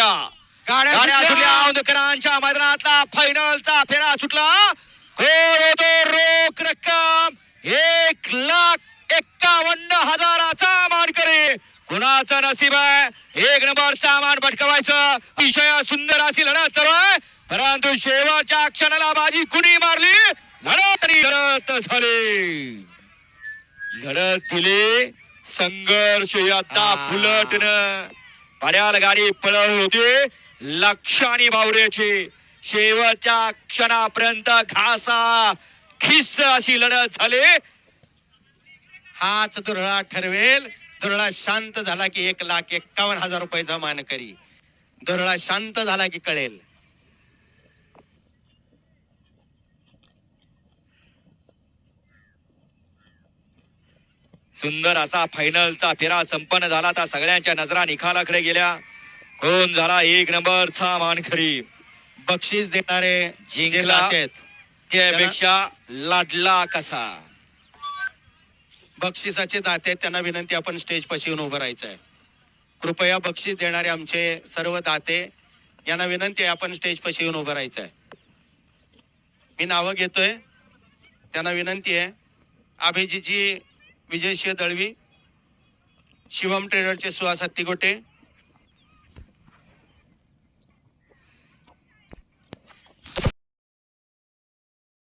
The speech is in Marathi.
सुटल्या. गाड्या सुटल्या. औंधकरांच्या मैदानातला फायनलचा फेरा सुटला. रोख रक्कम. एक लाख एक्कावन्न हजाराचा मानकरी. कुणाचं नसीब आहे? एक नंबरचा मान पटकवायचं अतिशय सुंदर अशी लढत चालू आहे. परंतु शेवटच्या क्षणाला बाजी कुणी मारली? लढत लढत झाली. लढत दिली संघर्ष. आता आ. भड्याल गाडी पळवली होती. लक्ष आणि बावऱ्याची शेवटच्या क्षणापर्यंत घासा. खिस्स अशी लढत झाली. हाच दुरळा ठरवेल. दुरळा शांत झाला की एक लाख एक्कावन्न हजार रुपये जमान करी. दुरळा शांत झाला की कळेल. सुंदर असा फायनलचा फेरा संपन्न झाला. आता सगळ्यांच्या नजरा निखालाकडे गेल्या. कोण झाला एक नंबरचा मानकरी. बक्षीस देणारे जिंकला. त्यापेक्षा लाडला कसा? बक्षिसाचे दाते त्यांना विनंती आपण स्टेज पाशी येऊन उभं राहायचं आहे कृपया बक्षीस देणारे आमचे सर्व दाते यांना विनंती आहे आपण स्टेज पाशी येऊन उभं राहायचं आहे मी नावं घेतोय. त्यांना विनंती आहे विजय विजयसिंह दळवी शिवम ट्रेडरचे सुहास हत्तीगोटे